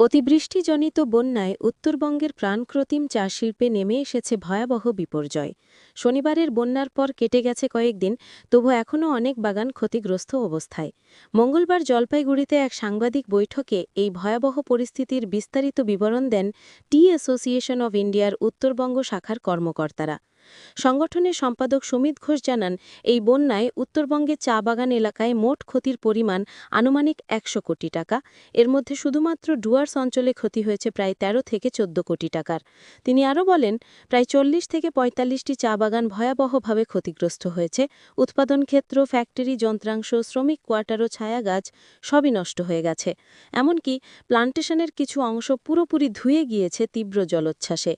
অতিবৃষ্টিজনিত বন্যায় উত্তরবঙ্গের প্রাণক্রতিম চা শিল্পে নেমে এসেছে ভয়াবহ বিপর্যয়। শনিবারের বন্যার পর কেটে গেছে কয়েকদিন, তবু এখনও অনেক বাগান ক্ষতিগ্রস্ত অবস্থায়। মঙ্গলবার জলপাইগুড়িতে এক সাংবাদিক বৈঠকে এই ভয়াবহ পরিস্থিতির বিস্তারিত বিবরণ দেন টি অ্যাসোসিয়েশন অব ইন্ডিয়ার উত্তরবঙ্গ শাখার কর্মকর্তারা। সংগঠনের সম্পাদক সুমিত ঘোষ জানান, এই বন্যায় উত্তরবঙ্গে চা বাগান এলাকায় মোট ক্ষতির পরিমাণ আনুমানিক একশো কোটি টাকা। এর মধ্যে শুধুমাত্র ডুয়ার্স অঞ্চলে ক্ষতি হয়েছে প্রায় ১৩ থেকে চোদ্দ কোটি টাকার। তিনি আরও বলেন, প্রায় চল্লিশ থেকে পঁয়তাল্লিশটি চা বাগান ভয়াবহভাবে ক্ষতিগ্রস্ত হয়েছে। উৎপাদন ক্ষেত্র, ফ্যাক্টরি, যন্ত্রাংশ, শ্রমিক কোয়ার্টার ও ছায়া গাছ সবই নষ্ট হয়ে গেছে। এমনকি প্লান্টেশনের কিছু অংশ পুরোপুরি ধুয়ে গিয়েছে তীব্র জলোচ্ছ্বাসে।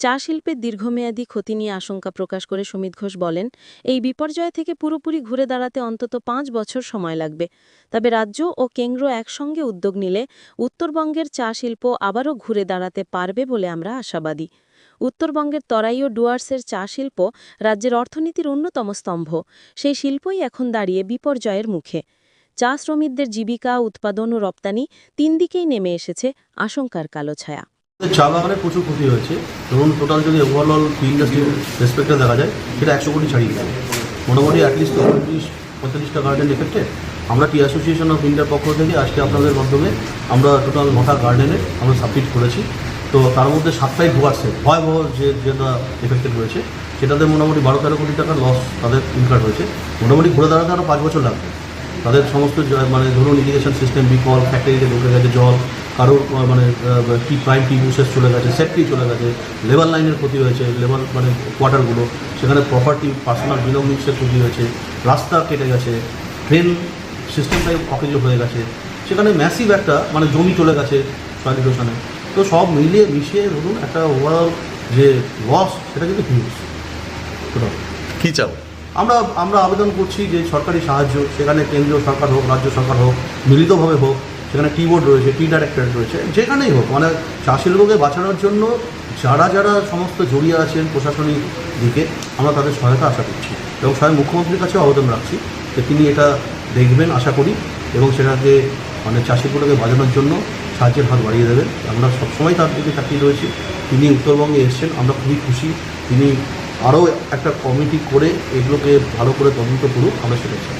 চা শিল্পের দীর্ঘমেয়াদী ক্ষতি নিয়ে আশঙ্কা প্রকাশ করে সুমিত ঘোষ বলেন, এই বিপর্যয় থেকে পুরোপুরি ঘুরে দাঁড়াতে অন্তত পাঁচ বছর সময় লাগবে। তবে রাজ্য ও কেন্দ্র একসঙ্গে উদ্যোগ নিলে উত্তরবঙ্গের চা শিল্প আবারও ঘুরে দাঁড়াতে পারবে বলে আমরা আশাবাদী। উত্তরবঙ্গের তরাই ও ডুয়ার্সের চা শিল্প রাজ্যের অর্থনীতির অন্যতম স্তম্ভ। সেই শিল্পই এখন দাঁড়িয়ে বিপর্যয়ের মুখে। চা শ্রমিকদের জীবিকা, উৎপাদন ও রপ্তানি তিন দিকেই নেমে এসেছে আশঙ্কার কালো ছায়া। চা বাগানে প্রচুর ক্ষতি হয়েছে। ধরুন টোটাল যদি ওভারঅল টি ইন্ডাস্ট্রির রেসপেক্টে দেখা যায়, সেটা একশো কোটি ছাড়িয়ে গেছে মোটামুটি অ্যাটলিস্ট পঁয়ত্রিশ পঁয়তাল্লিশটা গার্ডেন এফেক্টে আমরা টি অ্যাসোসিয়েশন অফ ইন্ডিয়ার পক্ষ থেকে আজকে আপনাদের মাধ্যমে আমরা টোটাল নটা গার্ডেনে আমরা সাবমিট করেছি। তো তার মধ্যে সাতটাই ভুয়াচ্ছে ভয়াবহ যে, যেটা এফেক্টেড রয়েছে সেটাতে মোটামুটি বারো তেরো কোটি টাকার লস তাদের ইনকার হয়েছে। মোটামুটি ঘুরে দাঁড়াতে আরও পাঁচ বছর লাগবে। তাদের সমস্ত মানে ধরুন ইরিগেশন সিস্টেম বিকল ফ্যাক্টরিতে ঢুকে গেছে জল। কারোর আহ, মানে টি প্রাইম টি বুসেস চলে গেছে সেফটি চলে গেছে লেবার লাইনের ক্ষতি হয়েছে লেবার মানে কোয়ার্টারগুলো সেখানে প্রপার্টি পার্সোনাল বিলঙ্গিংসের ক্ষতি হয়েছে রাস্তা কেটে গেছে ট্রেন সিস্টেমটাই অকেজ হয়ে গেছে সেখানে ম্যাসিভ একটা মানে জমি চলে গেছে সয়েল ইরোশনে তো সব মিলিয়ে মিশিয়ে ধরুন একটা ওভারঅল যে লস সেটা কিন্তু হিউজ কি চাও? আমরা আমরা আবেদন করছি যে সরকারি সাহায্য সেখানে কেন্দ্রীয় সরকার হোক রাজ্য সরকার হোক মিলিতভাবে হোক সেখানে টি বোর্ড রয়েছে টি ডাইরেক্টরেট রয়েছে, যেখানেই হোক মানে চা শিল্পকে বাঁচানোর জন্য যারা যারা সমস্ত জড়িয়ে আছেন প্রশাসনিক দিকে, আমরা তাদের সহায়তা আশা করছি। এবং স্বয়ং মুখ্যমন্ত্রীর কাছেও আবেদন রাখছি যে তিনি এটা দেখবেন, আশা করি, এবং সেটাকে মানে চাষিগুলোকে বাঁচানোর জন্য সাহায্যের হাত বাড়িয়ে দেবেন। আমরা সবসময় তার দিকে তাকিয়ে রয়েছি। তিনি উত্তরবঙ্গে এসছেন, আমরা খুবই খুশি। তিনি আরও একটা কমিটি করে এগুলোকে ভালো করে তদন্ত করুক, আমরা সেটা চাই।